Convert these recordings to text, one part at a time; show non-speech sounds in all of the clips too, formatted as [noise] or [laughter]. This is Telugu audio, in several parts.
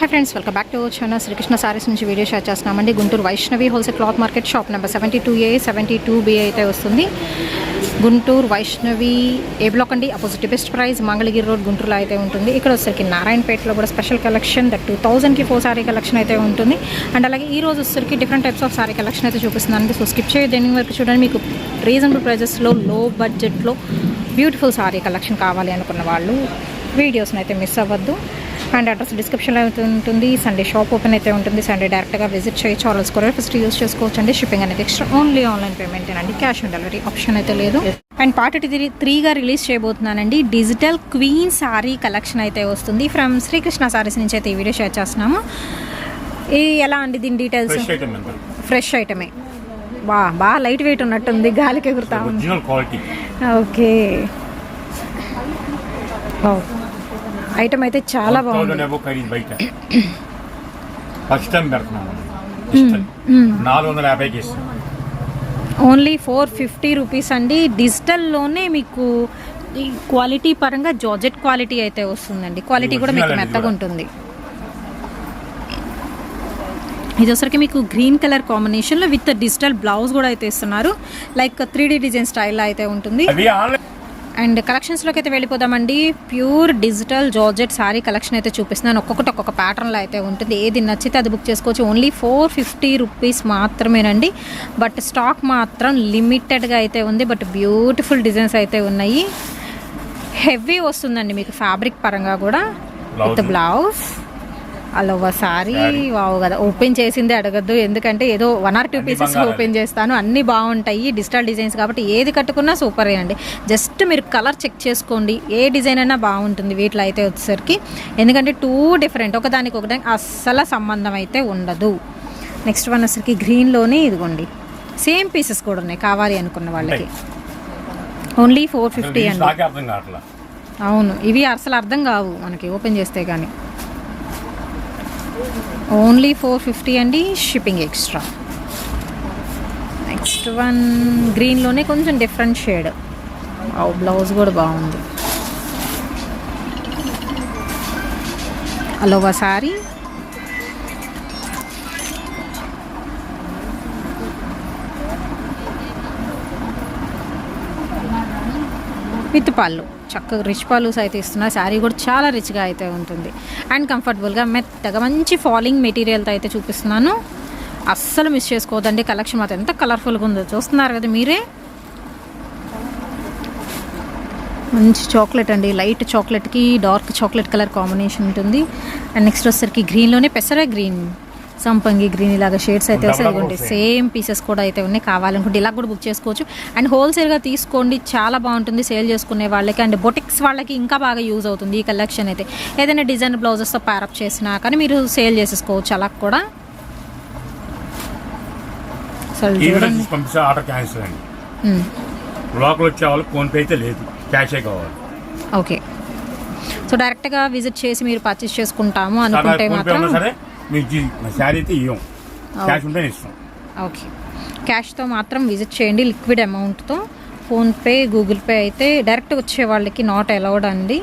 Hi friends welcome back to channel Srikrishna sarees నుంచి వీడియో షేర్ చేస్తున్నామండి. Guntur Vaishnavi wholesale cloth market shop number seventy two A seventy two B అయితే వస్తుంది. గుంటూరు వైష్ణవి ఏ బ్లాక్ అండి. Opposite best price Mangalagiri road గుంటూరులో అయితే ఉంటుంది. ఇక్కడ వచ్చరికి నారాయణపేటలో కూడా స్పెషల్ కలెక్షన్ దట్ టూ థౌసండ్కి ఫోర్ సారీ కలెక్షన్ అయితే ఉంటుంది. అండ్ అలాగే ఈ రోజు వచ్చరికి different types of sari collection అయితే చూపిస్తుందండి సో స్కిప్ చేయదు దేని వరకు చూడండి. మీకు రీజనబుల్ ప్రైజెస్లో లో బడ్జెట్లో బ్యూటిఫుల్ సారీ కలెక్షన్ కావాలి అనుకున్న వాళ్ళు వీడియోస్ని అయితే మిస్ అవ్వద్దు. అండ్ అడ్రస్ డిస్క్రిప్షన్లో అయితే ఉంటుంది. సండే షాప్ ఓపెన్ అయితే ఉంటుంది. సండే డైరెక్ట్గా విజిట్ చేయొచ్చు. ఆల్స్ కొరియర్ ఫస్ట్ యూస్ చేసుకోవచ్చు అండి షిప్పింగ్ అనేది ఎక్స్ట్రా ఓన్లీ ఆన్లైన్ పేమెంట్ అండి క్యాష్ ఆన్ డెలివరీ ఆప్షన్ అయితే లేదు. అండ్ పార్ట్ త్రీ త్రీగా రిలీజ్ చేయబోతున్నానండి. డిజిటల్ క్వీన్ సారీ కలెక్షన్ అయితే వస్తుంది. ఫ్రమ్ శ్రీకృష్ణ సారీస్ నుంచి అయితే ఈ వీడియో షేర్ చేస్తున్నాము. ఈ ఎలా అండి దీని డీటెయిల్స్ ఫ్రెష్ ఐటమ్ బా బాగా లైట్ వెయిట్ ఉన్నట్టుంది. గాలికి ఎగురుతా ఉంది. ఓకే. ఐటమ్ అయితే చాలా బాగుంది. బయట. ఫస్ట్ టైం పెడుతున్నాము డిజిటల్ నాలుగు వందల యాభైకి ఇస్తాం ఓన్లీ ఫోర్ ఫిఫ్టీ రూపీస్ అండి. డిజిటల్లోనే మీకు ఈ క్వాలిటీ పరంగా జార్జెట్ క్వాలిటీ అయితే వస్తుందండి. క్వాలిటీ కూడా మీకు మెత్తగా. ఉంటుంది. ఇది వచ్చరికి మీకు గ్రీన్ కలర్ కాంబినేషన్లో విత్ డిజిటల్ బ్లౌజ్ కూడా అయితే ఇస్తున్నారు. లైక్ త్రీ డిజైన్ స్టైల్లో అయితే ఉంటుంది. అండ్ కలెక్షన్స్లోకి అయితే వెళ్ళిపోదామండి. Pure digital georgette sari collection అయితే చూపిస్తున్నాను. ఒక్కొక్కటి ఒక్కొక్క ప్యాటర్న్లో అయితే ఉంటుంది. ఏది నచ్చితే అది బుక్ చేసుకోవచ్చు. ఓన్లీ ఫోర్ ఫిఫ్టీ రూపీస్ మాత్రమేనండి. బట్ స్టాక్ మాత్రం లిమిటెడ్గా అయితే ఉంది. బట్ బ్యూటిఫుల్ డిజైన్స్ అయితే ఉన్నాయి. హెవీ వస్తుందండి మీకు ఫ్యాబ్రిక్ పరంగా కూడా. విత్. బ్లౌజ్. అలవ సారీ Saree. వావ్ కదా. ఓపెన్ చేసిందే అడగద్దు. ఎందుకంటే ఏదో one or two pieces. Open చేస్తాను. అన్ని బాగుంటాయి. డిజిటల్ డిజైన్స్ కాబట్టి ఏది కట్టుకున్నా సూపర్ అండి. జస్ట్ మీరు కలర్ చెక్ చేసుకోండి. ఏ డిజైన్ అయినా బాగుంటుంది వీటిలో అయితే వచ్చేసరికి. ఎందుకంటే టూ డిఫరెంట్ ఒకదానికి ఒకదానికి అస్సలు సంబంధం అయితే ఉండదు. నెక్స్ట్ వన్ వచ్చరికి గ్రీన్లోనే ఇదిగోండి. సేమ్ పీసెస్ కూడా ఉన్నాయి. కావాలి అనుకున్న వాళ్ళకి. ఓన్లీ ఫోర్ ఫిఫ్టీ అండి. అవును. ఇవి అసలు అర్థం కావు మనకి. ఓపెన్ చేస్తే కానీ ఓన్లీ ఫోర్ ఫిఫ్టీ అండి షిప్పింగ్ ఎక్స్ట్రా. నెక్స్ట్ వన్ గ్రీన్లోనే కొంచెం డిఫరెంట్ షేడ్. బ్లౌజ్ కూడా బాగుంది. అలోవా సారీ. విత్ పళ్ళు చక్కగా రిచ్ పళ్ళుస్ అయితే ఇస్తున్నారు శారీ కూడా చాలా రిచ్గా అయితే ఉంటుంది. అండ్ కంఫర్టబుల్గా మెత్తగా మంచి ఫాలింగ్ మెటీరియల్తో అయితే చూపిస్తున్నాను. అస్సలు మిస్ చేసుకోవద్దండి. కలెక్షన్ మాత్రం ఎంత కలర్ఫుల్గా ఉందో చూస్తున్నారు కదా మీరే. మంచి చాక్లెట్ అండి. లైట్ చాక్లెట్కి డార్క్ చాక్లెట్ కలర్ కాంబినేషన్ ఉంటుంది. అండ్ నెక్స్ట్ వచ్చేసరికి గ్రీన్లోనే పెసరే గ్రీన్ సంపంగి గ్రీన్ ఇలాగ షేడ్స్ అయితే వస్తాయి. ఇదిగోండి. సేమ్ పీసెస్ కూడా అయితే ఉన్నాయి. కావాలనుకుంటే ఇలా కూడా బుక్ చేసుకోవచ్చు. అండ్ హోల్సేల్గా తీసుకోండి చాలా బాగుంటుంది సేల్ చేసుకునే వాళ్ళకి. అండ్ బొటిక్స్ వాళ్ళకి ఇంకా బాగా యూజ్ అవుతుంది ఈ కలెక్షన్ అయితే. ఏదైనా డిజైన్ బ్లౌజెస్తో ప్యారప్ చేసినా కానీ మీరు సేల్ చేసేసుకోవచ్చు అలా కూడా. ఆర్డర్ క్యాన్సిల్ అండి. లోకల్ వచ్చే అయితే లేదు. క్యాషే కావాలి. ఓకే సో డైరెక్ట్గా విజిట్ చేసి మీరు పర్చేస్ చేసుకుంటాము అనుకుంటే మాత్రం మీకు శారీ అయితే ఇవ్వం క్యాష్ ఉంటే ఇస్తాం. ఓకే. క్యాష్తో మాత్రం విజిట్ చేయండి లిక్విడ్ అమౌంట్తో. ఫోన్పే గూగుల్ పే అయితే డైరెక్ట్ వచ్చే వాళ్ళకి నాట్ అలౌడ్ అండి.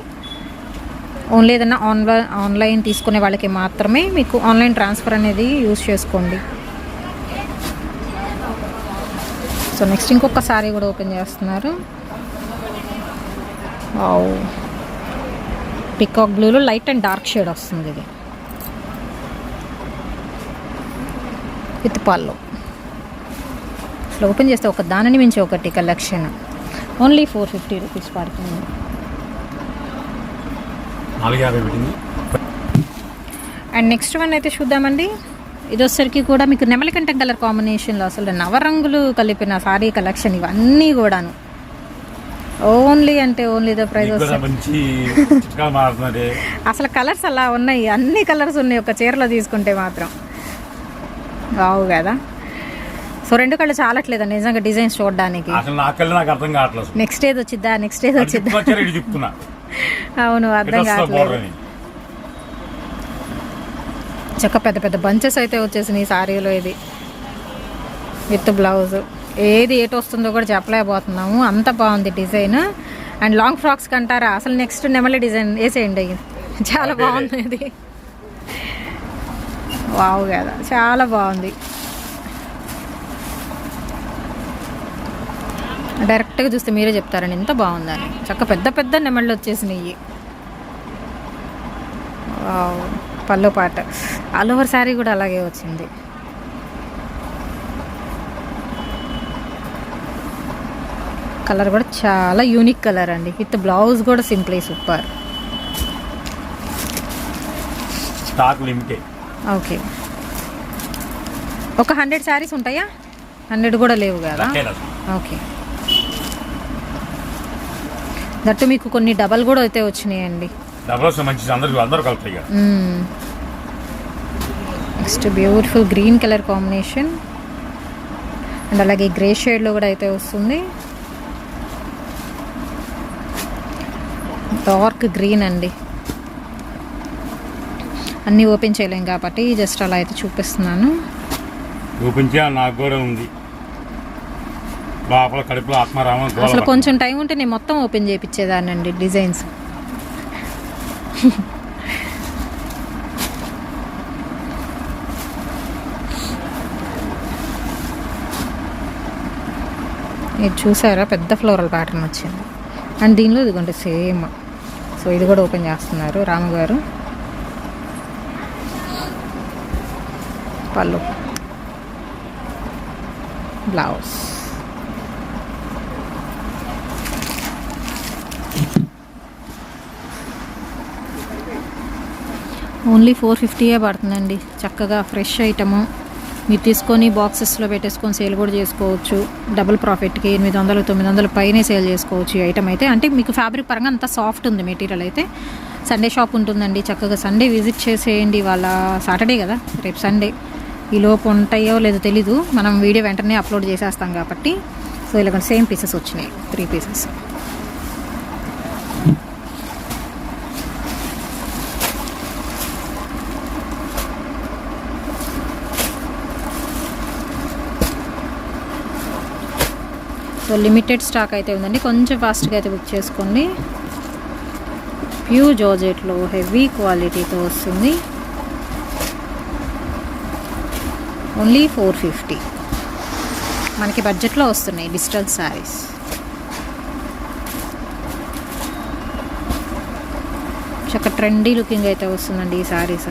ఓన్లీ ఏదైనా ఆన్లైన్ ఆన్లైన్ తీసుకునే వాళ్ళకి మాత్రమే మీకు ఆన్లైన్ ట్రాన్స్ఫర్ అనేది యూస్ చేసుకోండి. సో నెక్స్ట్ ఇంకొక సారీ కూడా ఓపెన్ చేస్తున్నారు. పికాక్ బ్లూలో లైట్ అండ్ డార్క్ షేడ్ వస్తుంది ఇది. విత్ పళ్ళు ఇట్లా ఓపెన్ చేస్తే ఒక దానిని మించి ఒకటి collection only four fifty rupees పడుతుంది అండ్ నెక్స్ట్ వన్ అయితే చూద్దామండి. ఇది వచ్చరికి కూడా మీకు నెమలికంఠం కలర్ కాంబినేషన్లో అసలు నవరంగులు కలిపిన సారీ కలెక్షన్ ఇవన్నీ కూడాను. ఓన్లీ అంటే ఓన్లీ ద ప్రైస్ మారుతున్నది అసలు కలర్స్ అలా ఉన్నాయి. అన్ని కలర్స్ ఉన్నాయి. ఒక చీరలో తీసుకుంటే మాత్రం. వావు కదా. సో రెండు కళ్ళు చాలట్లేదండి నిజంగా డిజైన్స్ చూడడానికి? అసలు నాకెళ్ళి నాకు అర్థం కావట్లేదు నెక్స్ట్ ఏది వచ్చిద్దా నెక్స్ట్ ఏది వచ్చిద్దా చెప్తున్నా. అవును అర్థం కావట్లేదు. చక్క పెద్ద పెద్ద బంచెస్ అయితే వచ్చేసినాయి ఈ సారీలో ఇది. With blouse. ఏది ఏటి వస్తుందో కూడా చెప్పలేకపోతున్నాము. అంత బాగుంది డిజైన్. అండ్ లాంగ్ ఫ్రాక్స్ కంటారా? అసలు నెక్స్ట్ నెమలి డిజైన్ వేసేయండి. చాలా. బాగుంది ఇది. వావ్ కదా. చాలా బాగుంది. డైరెక్ట్గా చూస్తే మీరే చెప్తారండి ఎంత బాగుందని. చక్క పెద్ద పెద్ద నెమళ్ళు వచ్చేసినాయి. వావ్ పళ్ళు పాట. ఆల్ ఓవర్ శారీ కూడా అలాగే వచ్చింది. కలర్ కూడా చాలా యూనిక్ కలర్ అండి. విత్ బ్లౌజ్ కూడా simply super. Stock limited. Okay. ఒక హండ్రెడ్ శారీస్ ఉంటాయా? హండ్రెడ్ కూడా లేవు కదా? ఓకే. దట్టు మీకు కొన్ని డబల్ కూడా అయితే వచ్చినాయండి. అందరూ అందరూ కలుపుతాయి next beautiful green colour combination and అలాగే గ్రే షేడ్లో కూడా అయితే వస్తుంది. డార్క్ గ్రీన్ అండి. అన్నీ ఓపెన్ చేయలేం కాబట్టి జస్ట్ అలా అయితే చూపిస్తున్నాను. చూపించా నాకు కూడా ఉంది. లోపల కడుపులో ఆత్మారామం అసలు. కొంచెం టైం ఉంటే నేను మొత్తం ఓపెన్ చేయించేదానండి డిజైన్స్. ఇది చూసారా? పెద్ద ఫ్లోరల్ ప్యాటర్న్ వచ్చింది. అండ్ దీనిలో ఇదిగోండి సేమ్. సో ఇది కూడా ఓపెన్ చేస్తున్నారు రాము పళ్ళు బ్లౌజ్ ఓన్లీ ఫోర్ ఫిఫ్టీయే పడుతుందండి. చక్కగా ఫ్రెష్ ఐటము మీరు తీసుకొని బాక్సెస్లో పెట్టేసుకొని సేల్ కూడా చేసుకోవచ్చు. డబుల్ ప్రాఫిట్కి ఎనిమిది వందలు తొమ్మిది వందలు పైనే సేల్ చేసుకోవచ్చు ఈ ఐటమ్ అయితే. అంటే మీకు ఫ్యాబ్రిక్ పరంగా అంత సాఫ్ట్ ఉంది మెటీరియల్ అయితే. సండే షాప్ ఉంటుందండి. చక్కగా సండే విజిట్ చేసేయండి వాళ్ళ సాటర్డే కదా రేపు సండే ఈ లోపు ఉంటాయో లేదో తెలీదు. మనం వీడియో వెంటనే అప్లోడ్ చేసేస్తాం కాబట్టి. సో ఇలా సేమ్ పీసెస్ వచ్చినాయి. Three pieces so limited stock అయితే ఉందండి. కొంచెం ఫాస్ట్గా అయితే బుక్ చేసుకోండి. ప్యూ జోజెట్లో హెవీ క్వాలిటీతో వస్తుంది. Only four fifty. మనకి బడ్జెట్లో వస్తున్నాయి డిజిటల్ శారీస్. చక్క ట్రెండీ లుకింగ్ అయితే వస్తుందండి ఈ శారీస్.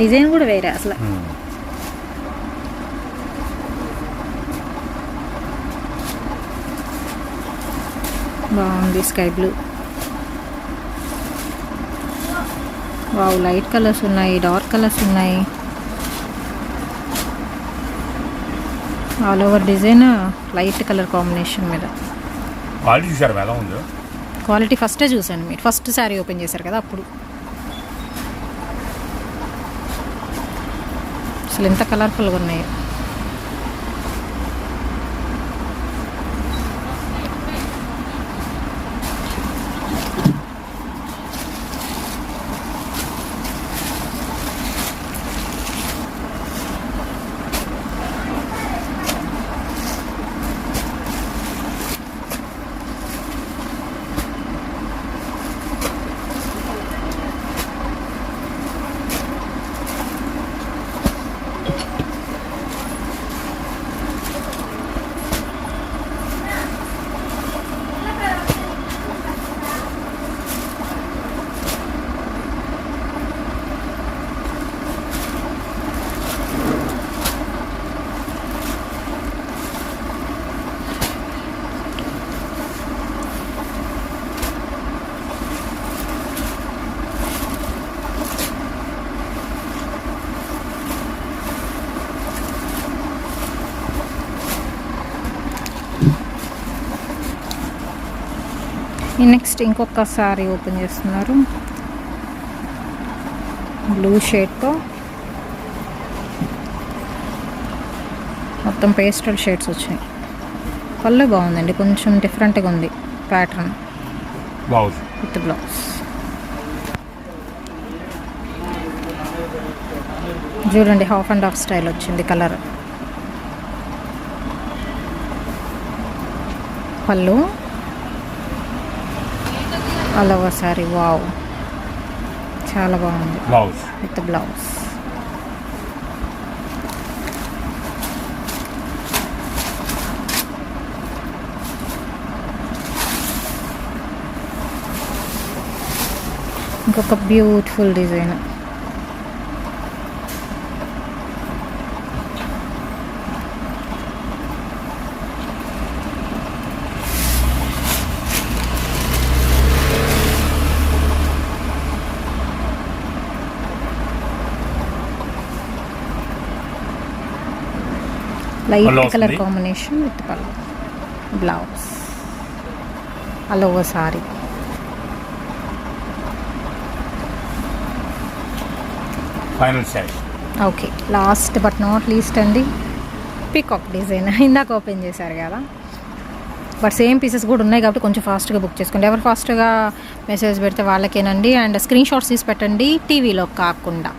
డిజైన్ కూడా వేరే అసలు. బాగుంది sky blue. Wow light colours ఉన్నాయి డార్క్ కలర్స్ ఉన్నాయి. All over design light colour combination మీద. క్వాలిటీ చూసారు ఎలా ఉందో? క్వాలిటీ ఫస్టే చూశాను మీరు. ఫస్ట్ శారీ ఓపెన్ చేశారు కదా అప్పుడు. అసలు ఎంత కలర్ఫుల్గా ఉన్నాయి. నెక్స్ట్ ఇంకొక సారీ ఓపెన్ చేస్తున్నారు. బ్లూ షేడ్తో మొత్తం పేస్టల్ షేడ్స్ వచ్చాయి. పళ్ళు బాగుందండి. కొంచెం డిఫరెంట్గా ఉంది ప్యాటర్న్ బ్లౌజ్ విత్ బ్లౌజ్ చూడండి హాఫ్ అండ్ హాఫ్ స్టైల్ వచ్చింది కలర్. పళ్ళు. అలవ సారీ వావ్. చాలా బాగుంది. బ్లౌజ్. With blouse. ఇంకొక beautiful design. Light colour. Combination with పళ్ళు blouse అలోవ sari final sari okay last but not least అండి పికాక్ డిజైన్ [laughs] ఇందాక ఓపెన్ చేశారు కదా. బట్ సేమ్ పీసెస్ కూడా ఉన్నాయి కాబట్టి కొంచెం ఫాస్ట్గా బుక్ చేసుకోండి. ఎవరు ఫాస్ట్గా మెసేజ్ పెడితే వాళ్ళకేనండి. అండ్ స్క్రీన్ షాట్స్ తీసి పెట్టండి టీవీలో కాకుండా.